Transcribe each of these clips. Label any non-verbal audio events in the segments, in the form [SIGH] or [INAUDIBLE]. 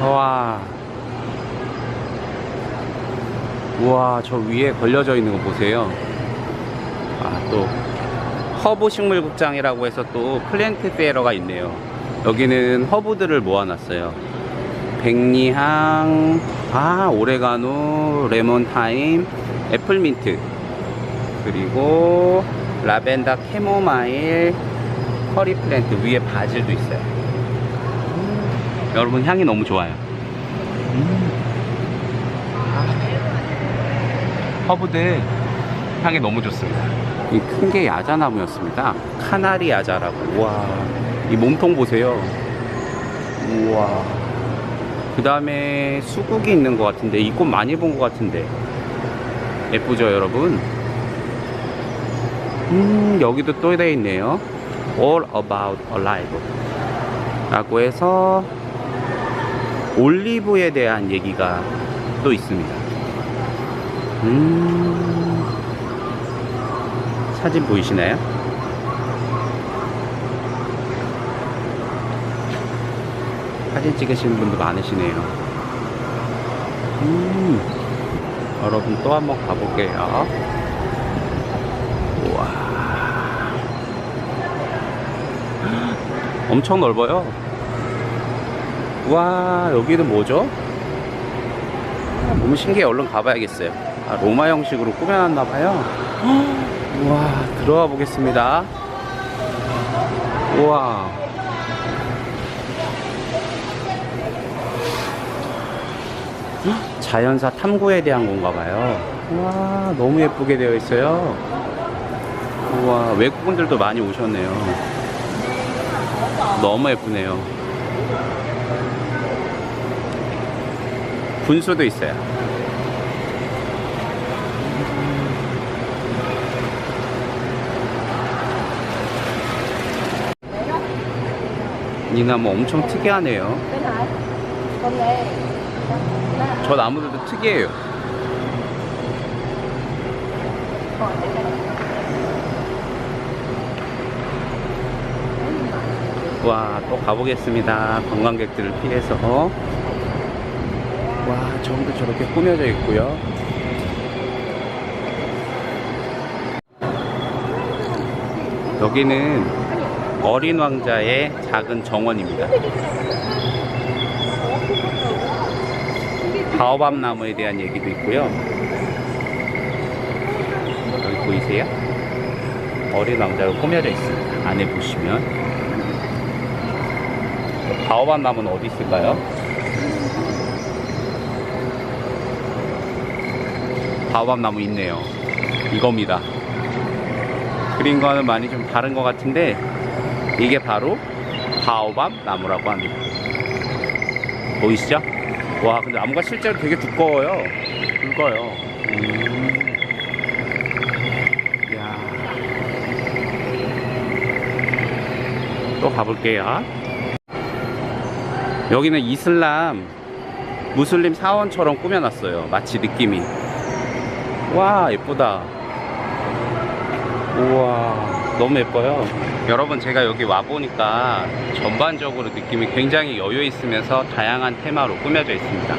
와. 우와, 저 위에 걸려져 있는 거 보세요. 아, 또, 허브 식물극장이라고 해서 또 플랜트 페어가 있네요. 여기는 허브들을 모아놨어요. 백리향, 아, 오레가노, 레몬타임, 애플민트, 그리고 라벤더 캐모마일, 커리 플랜트, 위에 바질도 있어요. 음, 여러분, 향이 너무 좋아요. 허브들 향이 너무 좋습니다. 이 큰 게 야자나무였습니다. 카나리 야자라고. 와, 이 몸통 보세요. 우와. 그 다음에 수국이 있는 것 같은데 이 꽃 많이 본 것 같은데 예쁘죠, 여러분? 음, 여기도 또돼 있네요. All About Alive. 라고 해서 올리브에 대한 얘기가 또 있습니다. 음, 사진 보이시나요? 사진 찍으시는 분도 많으시네요. 음, 여러분 또 한번 가볼게요. 우와. [GASPS] 엄청 넓어요. 와, 여기는 뭐죠? 아, 너무 신기해. 얼른 가봐야겠어요. 아, 로마 형식으로 꾸며놨나봐요. 우와, [GASPS] 들어가 보겠습니다. 우와. 자연사 탐구에 대한 건가 봐요. 와, 너무 예쁘게 되어 있어요. 우와, 외국분들도 많이 오셨네요. 너무 예쁘네요. 분수도 있어요. 이 나무 엄청 특이하네요. 저 나무들도 특이해요. 와, 또 가보겠습니다. 관광객들을 피해서. 와, 전부 저렇게 꾸며져 있고요. 여기는 어린 왕자의 작은 정원입니다. 바오밤 나무에 대한 얘기도 있고요. 여기 보이세요? 어린 왕자가 꾸며져 있습니다. 안에 보시면. 바오밤 나무는 어디 있을까요? 바오밤 나무 있네요. 이겁니다. 그린 거는 많이 좀 다른 것 같은데 이게 바로 바오밤 나무라고 합니다. 보이시죠? 와, 근데 나무가 실제로 되게 두꺼워요. 굵어요. 음. 이야. 또 가볼게요. 여기는 이슬람 무슬림 사원처럼 꾸며놨어요. 마치 느낌이. 와, 예쁘다. 우와, 너무 예뻐요. 여러분, 제가 여기 와보니까 전반적으로 느낌이 굉장히 여유 있으면서 다양한 테마로 꾸며져 있습니다.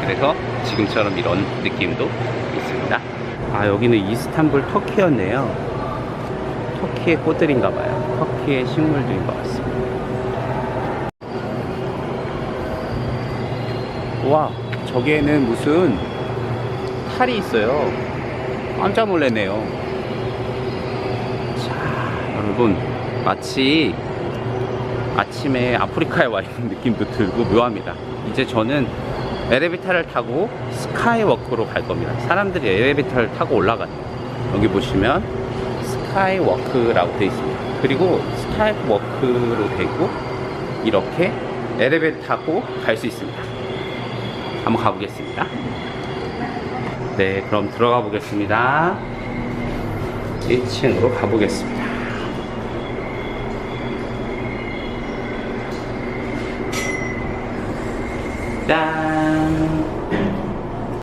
그래서 지금처럼 이런 느낌도 있습니다. 아, 여기는 이스탄불 터키였네요. 터키의 꽃들인가 봐요. 터키의 식물들인 것 같습니다. 와, 저기에는 무슨 탈이 있어요. 깜짝 놀랐네요. 자, 여러분, 마치 아침에 아프리카에 와 있는 [LAUGHS] 느낌도 들고 묘합니다. 이제 저는 엘리베이터를 타고 스카이워크로 갈 겁니다. 사람들이 엘리베이터를 타고 올라가요. 여기 보시면 스카이워크라고 되어 있습니다. 그리고 스카이워크로 되고 이렇게 엘리베이터 타고 갈 수 있습니다. 한번 가보겠습니다. 네, 그럼 들어가 보겠습니다. 1층으로 가보겠습니다. 짠!